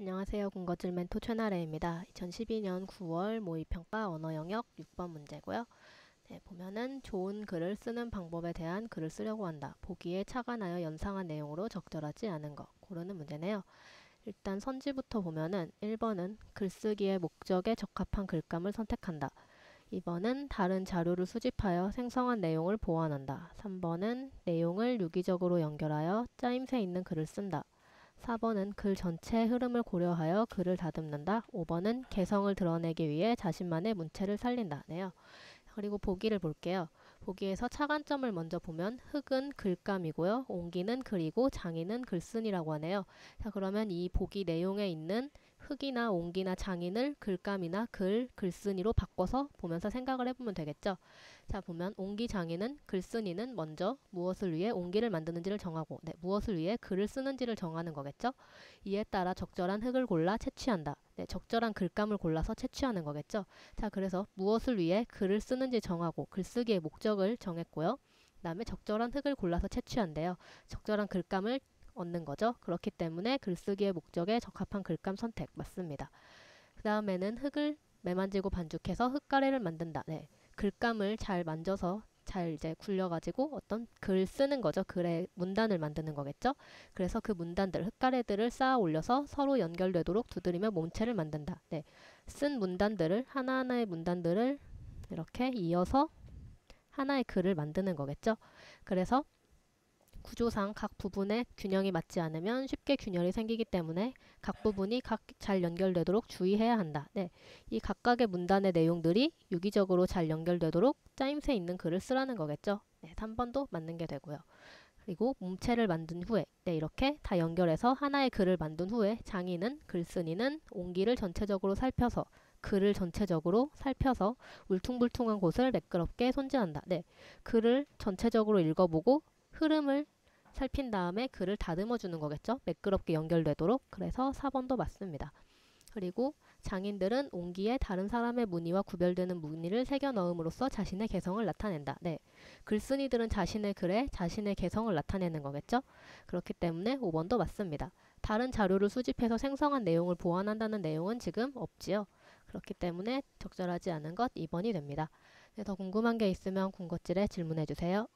안녕하세요. 군것질 멘토 최나래입니다. 2012년 9월 모의평가 언어 영역 6번 문제고요. 네, 보면은 좋은 글을 쓰는 방법에 대한 글을 쓰려고 한다. 보기에 나여 연상한 내용으로 적절하지 않은 것. 고르는 문제네요. 일단 선지부터 보면은 1번은 글쓰기의 목적에 적합한 글감을 선택한다. 2번은 다른 자료를 수집하여 생성한 내용을 보완한다. 3번은 내용을 유기적으로 연결하여 짜임새 있는 글을 쓴다. 4번은 글 전체의 흐름을 고려하여 글을 다듬는다. 5번은 개성을 드러내기 위해 자신만의 문체를 살린다. 네요. 그리고 보기를 볼게요. 보기에서 차관점을 먼저 보면 흙은 글감이고요. 옹기는 글이고 장인은 글쓴이라고 하네요. 자 그러면 이 보기 내용에 있는 흙이나 옹기나 장인을 글감이나 글, 글쓴이로 바꿔서 보면서 생각을 해보면 되겠죠. 자 보면 옹기 장인은 글쓴이는 먼저 무엇을 위해 옹기를 만드는지를 정하고 네, 무엇을 위해 글을 쓰는지를 정하는 거겠죠. 이에 따라 적절한 흙을 골라 채취한다. 네, 적절한 글감을 골라서 채취하는 거겠죠. 자 그래서 무엇을 위해 글을 쓰는지 정하고 글쓰기의 목적을 정했고요. 그 다음에 적절한 흙을 골라서 채취한대요. 적절한 글감을 얻는 거죠. 그렇기 때문에 글쓰기의 목적에 적합한 글감 선택 맞습니다. 그 다음에는 흙을 매만지고 반죽해서 흙가래를 만든다. 네, 글감을 잘 만져서 잘 이제 굴려가지고 어떤 글 쓰는 거죠. 글의 문단을 만드는 거겠죠. 그래서 그 문단들, 흙가래들을 쌓아 올려서 서로 연결되도록 두드리며 몸체를 만든다. 네, 쓴 문단들을 하나하나의 문단들을 이렇게 이어서 하나의 글을 만드는 거겠죠. 그래서 구조상 각 부분의 균형이 맞지 않으면 쉽게 균열이 생기기 때문에 각 부분이 각 잘 연결되도록 주의해야 한다. 네, 이 각각의 문단의 내용들이 유기적으로 잘 연결되도록 짜임새 있는 글을 쓰라는 거겠죠. 네, 3번도 맞는 게 되고요. 그리고 몸체를 만든 후에 네, 이렇게 다 연결해서 하나의 글을 만든 후에 장인은 글쓴이는 옹기를 전체적으로 살펴서 글을 전체적으로 살펴서 울퉁불퉁한 곳을 매끄럽게 손질한다. 네, 글을 전체적으로 읽어보고 흐름을 살핀 다음에 글을 다듬어 주는 거겠죠. 매끄럽게 연결되도록. 그래서 4번도 맞습니다. 그리고 장인들은 옹기에 다른 사람의 무늬와 구별되는 무늬를 새겨 넣음으로써 자신의 개성을 나타낸다. 네. 글쓴이들은 자신의 글에 자신의 개성을 나타내는 거겠죠. 그렇기 때문에 5번도 맞습니다. 다른 자료를 수집해서 생성한 내용을 보완한다는 내용은 지금 없지요. 그렇기 때문에 적절하지 않은 것 2번이 됩니다. 네, 더 궁금한 게 있으면 군것질에 질문해 주세요.